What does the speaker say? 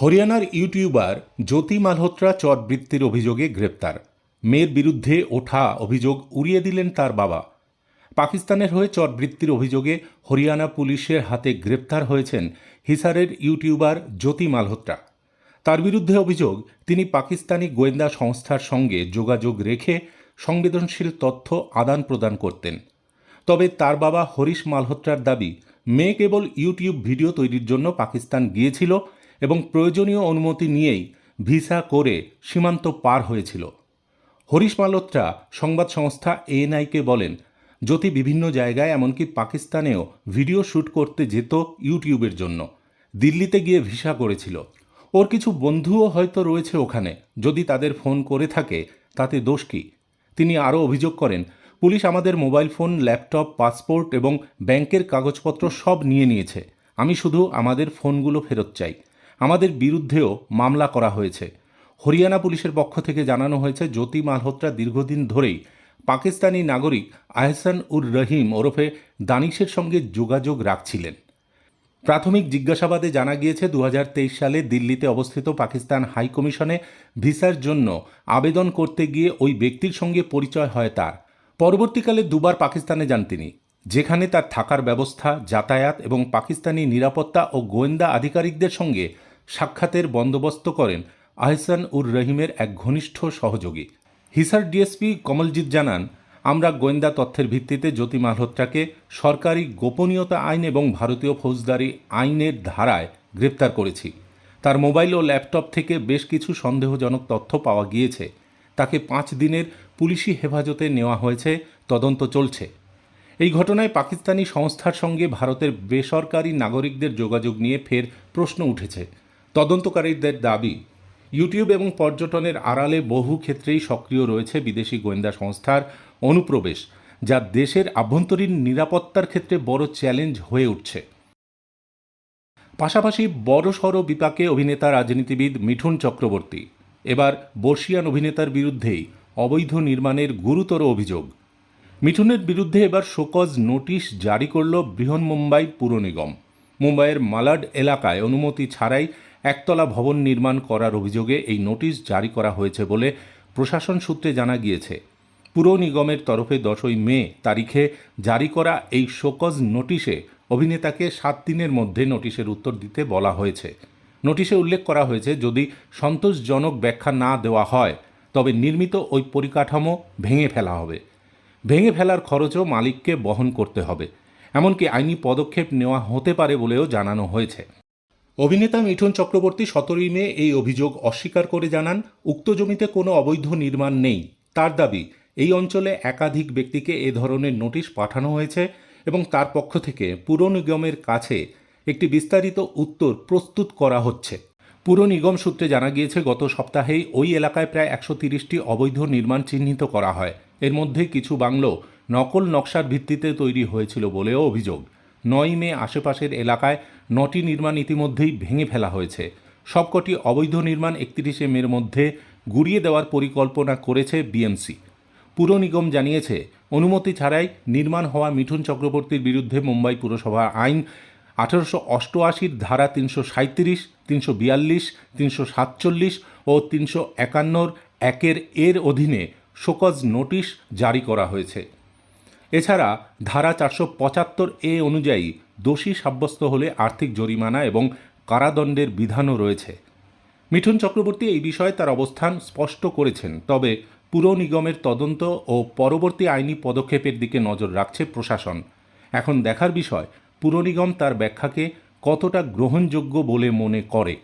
হরিয়ানার ইউটিউবার জ্যোতি মালহোত্রা চটবৃত্তির অভিযোগে গ্রেপ্তার। মেয়ের বিরুদ্ধে ওঠা অভিযোগ উড়িয়ে দিলেন তার বাবা। পাকিস্তানের হয়ে চটবৃত্তির অভিযোগে হরিয়ানা পুলিশের হাতে গ্রেপ্তার হয়েছেন হিসারের ইউটিউবার জ্যোতি মালহোত্রা। তার বিরুদ্ধে অভিযোগ, তিনি পাকিস্তানি গোয়েন্দা সংস্থার সঙ্গে যোগাযোগ রেখে সংবেদনশীল তথ্য আদান প্রদান করতেন। তবে তার বাবা হরিশ মালহোত্রার দাবি, মেয়ে কেবল ইউটিউব ভিডিও তৈরির জন্য পাকিস্তান গিয়েছিল এবং প্রয়োজনীয় অনুমতি নিয়েই ভিসা করে সীমান্ত পার হয়েছিল। হরিশ মালহোত্রা সংবাদ সংস্থা এএনআইকে বলেন, জ্যোতি বিভিন্ন জায়গায়, এমনকি পাকিস্তানেও ভিডিও শ্যুট করতে যেত ইউটিউবের জন্য। দিল্লিতে গিয়ে ভিসা করেছিল। ওর কিছু বন্ধুও হয়তো রয়েছে ওখানে। যদি তাদের ফোন করে থাকে, তাতে দোষ কী? তিনি আরও অভিযোগ করেন, পুলিশ আমাদের মোবাইল ফোন, ল্যাপটপ, পাসপোর্ট এবং ব্যাংকের কাগজপত্র সব নিয়ে নিয়েছে। আমি শুধু আমাদের ফোনগুলো ফেরত চাই। আমাদের বিরুদ্ধেও মামলা করা হয়েছে। হরিয়ানা পুলিশের পক্ষ থেকে জানানো হয়েছে, জ্যোতি মালহোত্রা দীর্ঘদিন ধরেই পাকিস্তানি নাগরিক আহসান উর রহিম ওরফে দানিশের সঙ্গে যোগাযোগ রাখছিলেন। প্রাথমিক জিজ্ঞাসাবাদে জানা গিয়েছে দু হাজার তেইশ সালে দিল্লিতে অবস্থিত পাকিস্তান হাই কমিশনে ভিসার জন্য আবেদন করতে গিয়ে ওই ব্যক্তির সঙ্গে পরিচয় হয় তার। পরবর্তীকালে দুবার পাকিস্তানে যান তিনি, যেখানে তার থাকার ব্যবস্থা, যাতায়াত এবং পাকিস্তানি নিরাপত্তা ও গোয়েন্দা আধিকারিকদের সঙ্গে সাক্ষাতের বন্দোবস্ত করেন আহসান উর রহিমের এক ঘনিষ্ঠ সহযোগী। হিসার ডিএসপি কমলজিৎ জানান, আমরা গোয়েন্দা তথ্যের ভিত্তিতে জ্যোতি মালহোত্রাকে সরকারি গোপনীয়তা আইন এবং ভারতীয় ফৌজদারি আইনের ধারায় গ্রেপ্তার করেছি। তার মোবাইল ও ল্যাপটপ থেকে বেশ কিছু সন্দেহজনক তথ্য পাওয়া গিয়েছে। তাকে পাঁচ দিনের পুলিশি হেফাজতে নেওয়া হয়েছে, তদন্ত চলছে। এই ঘটনায় পাকিস্তানি সংস্থার সঙ্গে ভারতের বেসরকারি নাগরিকদের যোগাযোগ নিয়ে ফের প্রশ্ন উঠেছে। তদন্তকারীদের দাবি, ইউটিউব এবং পর্যটনের আড়ালে বহু ক্ষেত্রেই সক্রিয় রয়েছে বিদেশি গোয়েন্দা সংস্থার অনুপ্রবেশ, যা দেশের আভ্যন্তরীণ নিরাপত্তার ক্ষেত্রে বড় চ্যালেঞ্জ হয়ে উঠছে। পাশাপাশি বড়সড় বিপাকে অভিনেতা রাজনীতিবিদ মিঠুন চক্রবর্তী, এবার বর্ষিয়ান অভিনেতার বিরুদ্ধেই অবৈধ নির্মাণের গুরুতর অভিযোগ। মিঠুনের বিরুদ্ধে এবার শোকজ নোটিশ জারি করল বৃহন্মুম্বাই পুর নিগম। মুম্বাইয়ের মালাড এলাকায় অনুমতি ছাড়াই একতলা ভবন নির্মাণ করার অভিযোগে এই নোটিশ জারি করা হয়েছে বলে প্রশাসন সূত্রে জানা গিয়েছে। পুর নিগমের তরফে দশই মে তারিখে জারি করা এই শোকজ নোটিশে অভিনেতাকে সাত দিনের মধ্যে নোটিশের উত্তর দিতে বলা হয়েছে। নোটিশে উল্লেখ করা হয়েছে, যদি সন্তোষজনক ব্যাখ্যা না দেওয়া হয়, তবে নির্মিত ওই পরিকাঠামো ভেঙে ফেলা হবে। ভেঙে ফেলার খরচও মালিককে বহন করতে হবে। এমনকি আইনি পদক্ষেপ নেওয়া হতে পারে বলেও জানানো হয়েছে। অভিনেতা মিঠুন চক্রবর্তী সতেরোই মে এই অভিযোগ অস্বীকার করে জানান, উক্ত জমিতে কোনো অবৈধ নির্মাণ নেই। তার দাবি, এই অঞ্চলে একাধিক ব্যক্তিকে এ ধরনের নোটিশ পাঠানো হয়েছে এবং তার পক্ষ থেকে পুর নিগমের কাছে একটি বিস্তারিত উত্তর প্রস্তুত করা হচ্ছে। পুর নিগম সূত্রে জানা গিয়েছে, গত সপ্তাহেই ওই এলাকায় প্রায় একশো তিরিশটি অবৈধ নির্মাণ চিহ্নিত করা হয়। এর মধ্যে কিছু বাংলো নকল নকশার ভিত্তিতে তৈরি হয়েছিল বলেও অভিযোগ। নয় মে আশেপাশের এলাকায় নটি নির্মাণ ইতিমধ্যেই ভেঙে ফেলা হয়েছে। সবকটি অবৈধ নির্মাণ একত্রিশে মের মধ্যে গুড়িয়ে দেওয়ার পরিকল্পনা করেছে বিএমসি। পুর নিগম জানিয়েছে, অনুমতি ছাড়াই নির্মাণ হওয়া মিঠুন চক্রবর্তীর বিরুদ্ধে মুম্বাই পুরসভা আইন আঠারোশো অষ্টআশির ধারা তিনশো সাঁত্রিশ তিনশো বিয়াল্লিশ, তিনশো সাতচল্লিশ ও তিনশো একান্নর একের এর অধীনে শোকজ নোটিশ জারি করা হয়েছে। এছাড়া ধারা চারশো পঁচাত্তর এ অনুযায়ী দোষী সাব্যস্ত হলে আর্থিক জরিমানা এবং কারাদণ্ডের বিধানও রয়েছে। মিঠুন চক্রবর্তী এই বিষয়ে তার অবস্থান স্পষ্ট করেছেন, তবে পুর নিগমের তদন্ত ও পরবর্তী আইনি পদক্ষেপের দিকে নজর রাখছে প্রশাসন। এখন দেখার বিষয়, পুর নিগম তার ব্যাখ্যাকে কতটা গ্রহণযোগ্য বলে মনে করে।